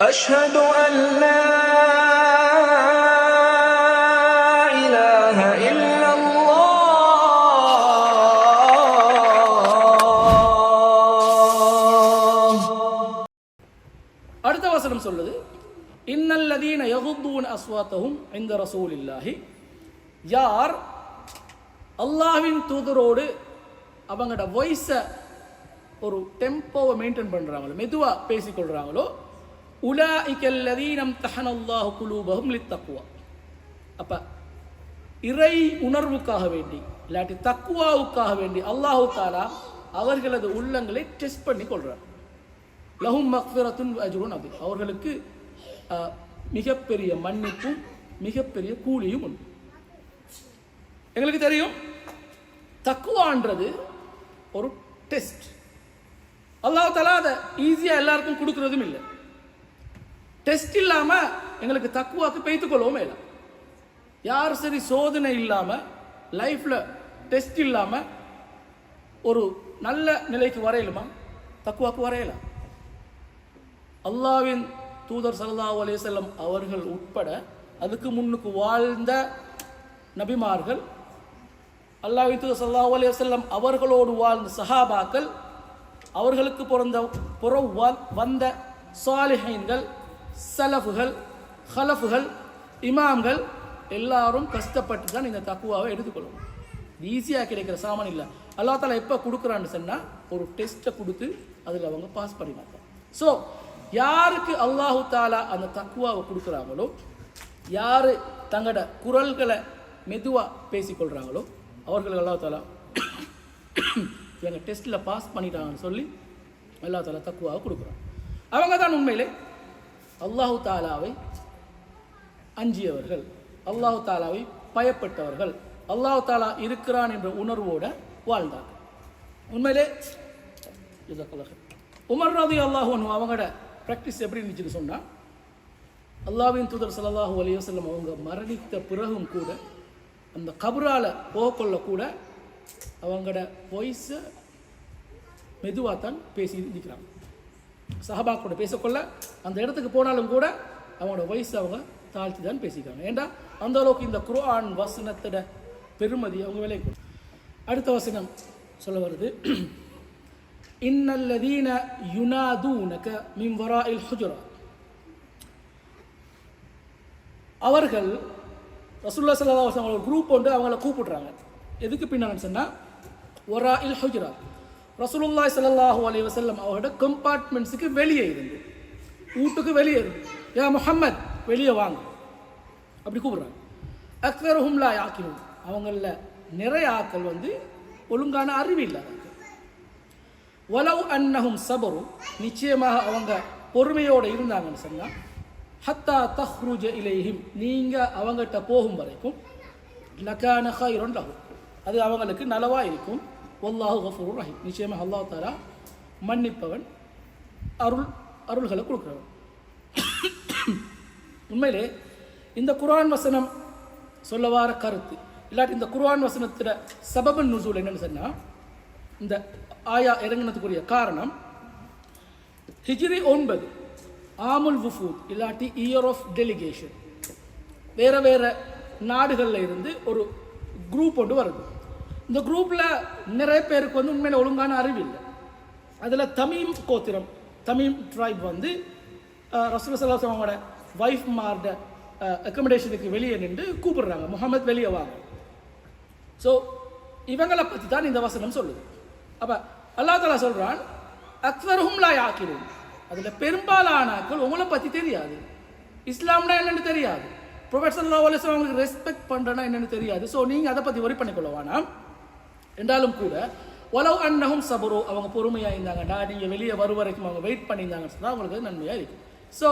أشهد أن لا إله إلا الله அடுத்த வசனம் சொல்லுது இன்னல்லதீன யகுத்தூன் அஸ்வாத்தஹும் இந்த ரசூலில்லாஹி யார் அல்லாஹ்வின் தூதரோடு அவங்களோட வாய்ஸை ஒரு டெம்போவை மெயின்டைன் பண்ணுறாங்களோ மெதுவாக பேசிக்கொள்கிறாங்களோ உலாஇக்கல்லதீனம் தஹனல்லாஹு குலூபஹும் லித்தக்குவா அப்போ இறை உணர்வுக்காக வேண்டி இல்லாட்டி தக்குவாவுக்காக வேண்டி அல்லாஹு தாலா அவர்களது உள்ளங்களை டெஸ்ட் பண்ணி கொள்றார். லஹும் மக்ஃபிரத்துன் அஜ்ருன் அது அவர்களுக்கு மிகப்பெரிய மன்னிப்பும் மிகப்பெரிய கூலியும் உண்டு. எங்களுக்கு தெரியும்? தக்குவான்றது ஒரு டெஸ்ட் அல்லாஹு தலா அதை ஈஸியாக எல்லாருக்கும் கொடுக்கறதும் இல்லை. டெஸ்ட் இல்லாமல் எங்களுக்கு தக்குவாக்கு பெய்த்துக்கொள்ளவும் இல்லை யார் சரி சோதனை இல்லாமல் லைஃப்பில் டெஸ்ட் இல்லாமல் ஒரு நல்ல நிலைக்கு வரையலுமா? தக்குவாக்கு வரையலாம் அல்லாவின் தூதர் சல்லா அலேசல்லம் அவர்கள் உட்பட அதுக்கு முன்னுக்கு வாழ்ந்த நபிமார்கள் அல்லாஹ்வின் தூதர் சல்லா அலேசல்லம் அவர்களோடு வாழ்ந்த சஹாபாக்கள் அவர்களுக்கு பிறந்த புற வந்த சாலிஹைன்கள் சலஃபுகள் ஹலஃபுகள் இமாம்கள் எல்லாரும் கஷ்டப்பட்டு தான் இந்த தக்குவாவை எடுத்துக்கொள்ளணும் ஈஸியாக கிடைக்கிற சாமான் இல்லை. அல்லா தாலா எப்போ கொடுக்குறான்னு சொன்னால் ஒரு டெஸ்ட்டை கொடுத்து அதில் அவங்க பாஸ் பண்ணினாங்க ஸோ யாருக்கு அல்லாஹு தாலா அந்த தக்குவாவை கொடுக்குறாங்களோ யார் தங்களோட குரல்களை மெதுவாக பேசிக்கொள்கிறாங்களோ அவர்களுக்கு அல்லாஹ் தாலா எங்கள் டெஸ்ட்டில் பாஸ் பண்ணிட்டாங்கன்னு சொல்லி அல்லாஹ் தாலா தக்குவாவை கொடுக்குறாங்க. அவங்க தான் உண்மையிலே அல்லாஹு தாலாவை அஞ்சியவர்கள் அல்லாஹு தாலாவை பயப்பட்டவர்கள் அல்லாஹு தாலா இருக்கிறான் என்ற உணர்வோடு வாழ்ந்தார்கள். உண்மையிலே உமர் ரதி அல்லாஹு அன்ஹு அவங்களோட ப்ராக்டிஸ் எப்படி இருந்துச்சுன்னு சொன்னால் அல்லாஹ்வின் தூதர் சல்லாஹூ அலைஹி வஸல்லம் அவங்க மரணித்த பிறகும் கூட அந்த கபரால் போகக்கொள்ள கூட அவங்களோட வாய்ஸை மெதுவாக தான் பேசி இருக்கிறாங்க சஹபா கூட பேசக்கொள்ள அந்த இடத்துக்கு போனாலும் கூட அவங்களோட வயசு அவங்க தாழ்த்தி தான் பேசிக்கிறாங்க. ஏண்டா? அந்த அளவுக்கு இந்த குர்ஆன் வசனத்தோட பெருமதி அவங்க விலை அடுத்த வசனம் சொல்ல வருது. இன்னல்லதீன யுனாதூனக மின் வராஇல் ஹுஜுரா. அவர்கள் ரசுல்லா சல்லா அலைஹி வஸல்லம் குரூப் உண்டு அவங்கள கூப்பிடுறாங்க. எதுக்கு பின்னான்னு சொன்னால் ஒரா இல் ஹுஜுரா. ரசூலுல்லாய் சல்லாஹூ அலி வசல்லம் அவரோட கம்பார்ட்மெண்ட்ஸுக்கு வெளியே இருந்து வீட்டுக்கு வெளியே இருந்து ஏ முஹம்மத் வெளியே வாங்க அப்படி கூப்பிடுறாங்க அக்தருஹும் ஹும்லா யாக்கிலும் அவங்கள நிறைய ஆக்கள் வந்து ஒழுங்கான அறிவு இல்லாதவங்க வலவ் அன்னஹும் சபரும் நிச்சயமாக அவங்க பொறுமையோடு இருந்தாங்கன்னு சொன்னால் ஹத்தா தஹ்ருஜ இலேஹிம் நீங்கள் அவங்ககிட்ட போகும் வரைக்கும் லக்கான ஹைரோன் அது அவங்களுக்கு நலவாக இருக்கும் ஒல்லாஹு கஃபூர் ரஹீம். நிச்சயமாக அல்லாஹ் தாரா மன்னிப்பவன் அருள் அருள்களை கொடுக்குறவன். உண்மையிலே இந்த குர்ஆன் வசனம் சொல்ல வார கருத்து. இல்லாட்டி இந்த குர்ஆன் வசனத்தில் சபபன் நுசூல் என்னென்னு சொன்னால் இந்த ஆயா இறங்கினதுக்குரிய காரணம் ஹிஜ்ரி ஒன்பது ஆமுல் வுஃபூத் இல்லாட்டி இயர் ஆஃப் டெலிகேஷன் வேறு வேறு நாடுகளில் இருந்து ஒரு குரூப் ஒன்று வருது. இந்த குரூப்பில் நிறைய பேருக்கு வந்து உண்மையில் ஒழுங்கான அறிவு இல்லை அதில் தமிம் கோத்திரம் தமிம் ட்ரைப் வந்து ரசூல் சல்லாஸ் அவங்களோட ஒய்ஃப் மார்ட அக்கமடேஷனுக்கு வெளியே நின்று கூப்பிடுறாங்க. முகமது வெளியே வாங்க ஸோ இவங்களை பற்றி தான் இந்த வசனம் சொல்லுது. அப்போ அல்லா தலா சொல்கிறான் அக்வருஹும் லா யாக்கிரும் அதில் பெரும்பாலானாக்கள் உங்களை பற்றி தெரியாது. இஸ்லாம்னா என்னென்னு தெரியாது. ப்ரொஃபெட் சல்லா அவங்களுக்கு ரெஸ்பெக்ட் பண்ணுறேன்னா என்னென்னு தெரியாது. ஸோ நீங்கள் அதை பற்றி ஒரி பண்ணிக்கொள்ள வேணாம் என்றாலும் கூட ஒலவ் அன்னகும் சபரோ அவங்க பொறுமையாக இருந்தாங்கடா நீங்கள் வெளியே வரும் வரைக்கும் அவங்க வெயிட் பண்ணியிருந்தாங்கன்னு சொன்னால் அவங்களுக்கு நன்மையாக இருக்கும். ஸோ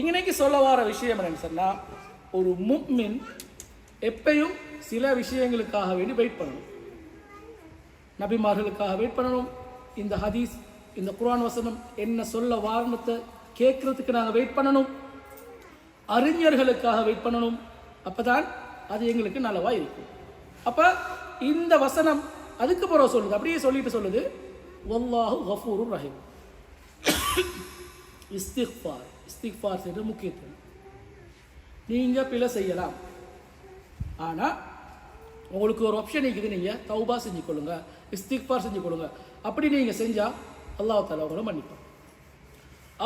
இன்னைக்கு சொல்ல வர விஷயம் என்னன்னு சொன்னால் ஒரு முக்மின் எப்பையும் சில விஷயங்களுக்காக வேண்டி வெயிட் பண்ணணும். நபிமார்களுக்காக வெயிட் பண்ணணும். இந்த ஹதீஸ் இந்த குரான் வசனம் என்ன சொல்ல வாரணத்தை கேட்குறதுக்கு நாங்கள் வெயிட் பண்ணணும். அறிஞர்களுக்காக வெயிட் பண்ணணும். அப்போ தான் அது எங்களுக்கு நல்லவாக இருக்கும். அப்போ இந்த வசனம் அதுக்கப்புறம் சொல்லுது அப்படியே சொல்லிட்டு சொல்லுது வல்லாஹு ஹஃபூரும் ரஹீம். இஸ்திஃபார் இஸ்திஃபார் செய்கிற முக்கியத்துவம். நீங்கள் பிழை செய்யலாம். ஆனால் உங்களுக்கு ஒரு ஆப்ஷன் இருக்குது நீங்கள் தௌபா செஞ்சு கொள்ளுங்க இஸ்திக்ஃபார் செஞ்சு கொள்ளுங்க. அப்படி நீங்கள் செஞ்சால் அல்லாஹ் தாலா உங்களை மன்னிப்பான்.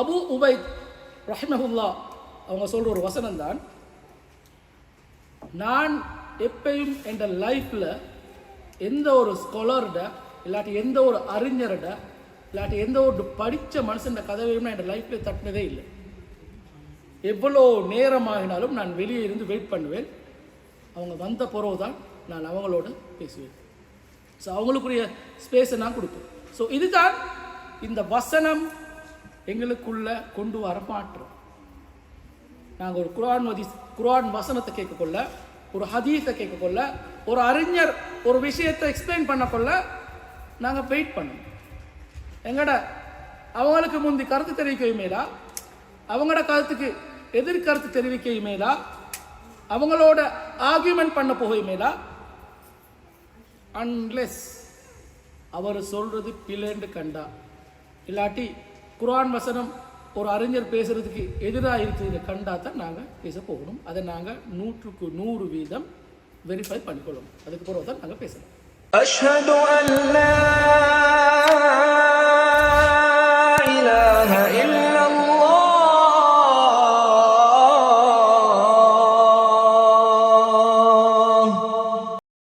அபு உபைத் ரஹ்மஹுல்லா அவங்க சொல்கிற ஒரு வசனம் தான் நான் எப்பயும் என் லைஃப்பில் எந்த ஒரு ஸ்காலர்ட இல்லாட்டி எந்த ஒரு அறிஞர்ட இல்லாட்டி எந்த ஒரு படித்த மனுஷன் கதவையும் நான் என் லைஃப்பில் தட்டினதே இல்லை. எவ்வளோ நேரமாகினாலும் நான் வெளியே இருந்து வெயிட் பண்ணுவேன். அவங்க வந்த பிறகு தான் நான் அவங்களோட பேசுவேன். ஸோ அவங்களுக்குரிய ஸ்பேஸை நான் கொடுப்பேன். ஸோ இதுதான் இந்த வசனம் எங்களுக்குள்ள கொண்டு வர மாற்றம் நாங்கள் ஒரு குரான் வதி குரான் வசனத்தை கேட்கக்கொள்ள ஒரு ஹதீஸை கேட்கக்கொள்ள ஒரு அறிஞர் ஒரு விஷயத்தை எக்ஸ்பிளைன் பண்ணக்கொள்ள நாங்கள் வெயிட் பண்ணோம். எங்கட அவங்களுக்கு முந்தி கருத்து தெரிவிக்கையுமேலா? அவங்களோட கருத்துக்கு எதிர் கருத்து தெரிவிக்கையுமேலா? அவங்களோட ஆர்கியூமெண்ட் பண்ண போகையுமேலா? அன்லெஸ் அவர் சொல்றது பிள்ளைன்னு கண்டா. இல்லாட்டி குரான் வசனம் ஒரு அறிஞர் பேசுறதுக்கு எதிராக இருக்கிறத கண்டா தான் நாங்கள் பேச போகணும். அதை நாங்கள் நூற்றுக்கு நூறு வீதம் வெரிஃபை பண்ணிக்கொள்ளும். அதுக்கு பிறகு தான் நாங்கள் பேசலாம் அஷ்ஹது அல்லா